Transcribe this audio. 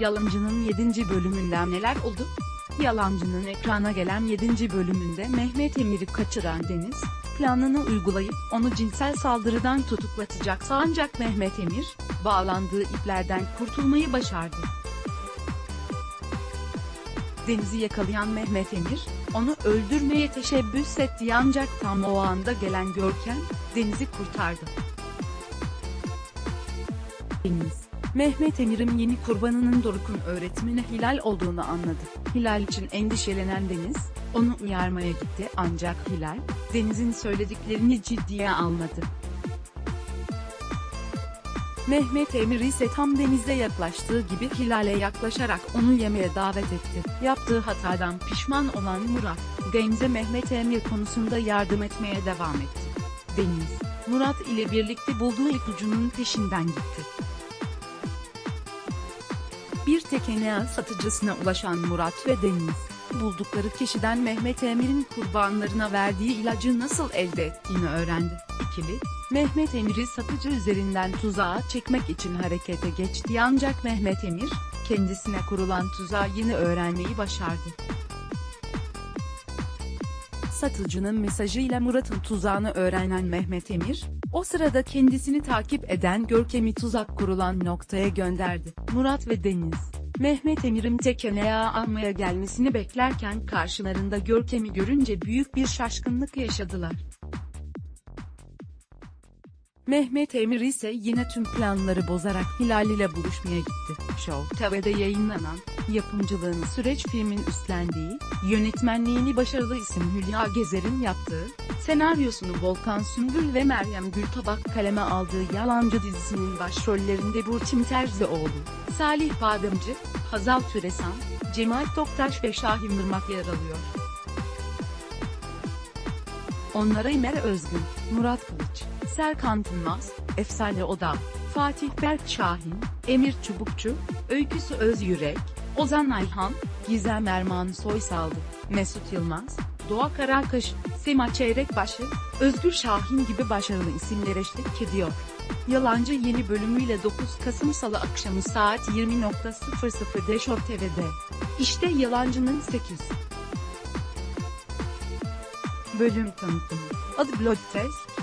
Yalancı'nın 7. bölümünden neler oldu? Yalancı'nın ekrana gelen 7. bölümünde Mehmet Emir'i kaçıran Deniz, planını uygulayıp onu cinsel saldırıdan tutuklatacak ancak Mehmet Emir, bağlandığı iplerden kurtulmayı başardı. Deniz'i yakalayan Mehmet Emir, onu öldürmeye teşebbüs etti ancak tam o anda gelen Görkem, Deniz'i kurtardı. Deniz, Mehmet Emir'in yeni kurbanının Doruk'un öğretmeni Hilal olduğunu anladı. Hilal için endişelenen Deniz, onu uyarmaya gitti ancak Hilal, Deniz'in söylediklerini ciddiye almadı. Mehmet Emir ise tam denize yaklaştığı gibi Hilal'e yaklaşarak onu yemeğe davet etti. Yaptığı hatadan pişman olan Murat, Deniz'e Mehmet Emir konusunda yardım etmeye devam etti. Deniz, Murat ile birlikte bulduğu ipucunun peşinden gitti. Bir tekene satıcısına ulaşan Murat ve Deniz, buldukları kişiden Mehmet Emir'in kurbanlarına verdiği ilacı nasıl elde ettiğini öğrendi. İkili, Mehmet Emir'i satıcı üzerinden tuzağa çekmek için harekete geçti ancak Mehmet Emir, kendisine kurulan tuzağı yine öğrenmeyi başardı. Satıcının mesajıyla Murat'ın tuzağını öğrenen Mehmet Emir, o sırada kendisini takip eden Görkem'i tuzak kurulan noktaya gönderdi. Murat ve Deniz, Mehmet Emir'in tekeneye almaya gelmesini beklerken karşılarında Görkem'i görünce büyük bir şaşkınlık yaşadılar. Mehmet Emir ise yine tüm planları bozarak Hilal ile buluşmaya gitti. Show TV'de yayınlanan, yapımcılığını süreç filmin üstlendiği, yönetmenliğini başarılı isim Hülya Gezer'in yaptığı, senaryosunu Volkan Sümbül ve Meryem Gültabak kaleme aldığı Yalancı dizisinin başrollerinde Burçin Terzioğlu, Salih Bademci, Hazal Türesan, Cemal Toktaş ve Şahin Irmak yer alıyor. Onlara Ömer Özgün, Murat Kılıç, Serkan Tınmaz, Efsane Oda, Fatih Berk Şahin, Emir Çubukçu, Öyküsü Özyürek, Ozan Ayhan, Gizem Erman Soysaldı, Mesut Yılmaz, Doğa Karakaş, Sema Çeyrekbaşı, Özgür Şahin gibi başarılı isimler eşlik ediyor. Yalancı yeni bölümüyle 9 Kasım Salı akşamı saat 20.00'de Show TV'de. İşte Yalancı'nın 8. Bölüm tanıtımı. Adı Blood Test,